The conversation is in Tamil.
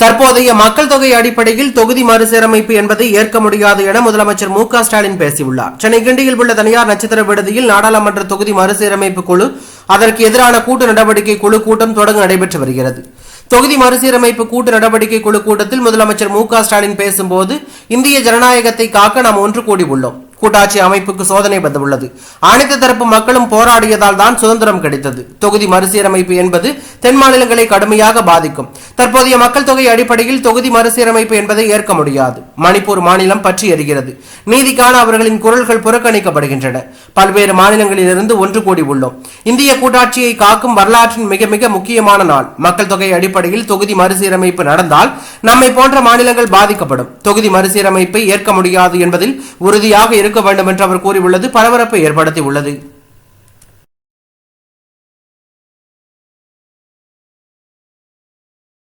தற்போதைய மக்கள் தொகை அடிப்படையில் தொகுதி மறுசீரமைப்பு என்பதை ஏற்க முடியாது என முதலமைச்சர் மு ஸ்டாலின் பேசியுள்ளார். சென்னை கிண்டியில் உள்ள தனியார் நட்சத்திர விடுதியில் நாடாளுமன்ற தொகுதி மறுசீரமைப்பு குழு அதற்கு எதிரான கூட்டு நடவடிக்கை குழு கூட்டம் தொடர்ந்து நடைபெற்று வருகிறது. தொகுதி மறுசீரமைப்பு கூட்டு நடவடிக்கை குழு கூட்டத்தில் முதலமைச்சர் மு ஸ்டாலின் பேசும்போது இந்திய ஜனநாயகத்தை காக்க நாம் ஒன்று கூடியுள்ளோம். கூட்டாட்சி அமைப்புக்கு சோதனை வந்துள்ளது அனைத்து தரப்பு மக்களும் போராடியதால் தான் சுதந்திரம் கிடைத்தது. தொகுதி மறுசீரமைப்பு என்பது தென் மாநிலங்களை கடுமையாக பாதிக்கும். தற்போதைய மக்கள் தொகை அடிப்படையில் தொகுதி மறுசீரமைப்பு என்பதை ஏற்க முடியாது. மணிப்பூர் மாநிலம் பற்றி எறிகிறது நீதிக்கான அவர்களின் குரல்கள் புறக்கணிக்கப்படுகின்றன. பல்வேறு மாநிலங்களிலிருந்து ஒன்று கூடி உள்ளோம். இந்திய கூட்டாட்சியை காக்கும் வரலாற்றின் மிக மிக முக்கியமான நாள். மக்கள் தொகை அடிப்படையில் தொகுதி மறுசீரமைப்பு நடந்தால் நம்மை போன்ற மாநிலங்கள் பாதிக்கப்படும். தொகுதி மறுசீரமைப்பை ஏற்க முடியாது என்பதில் உறுதியாக இருக்க வேண்டும் என்று அவர் கூறியுள்ளது பரபரப்பை ஏற்படுத்தியுள்ளது.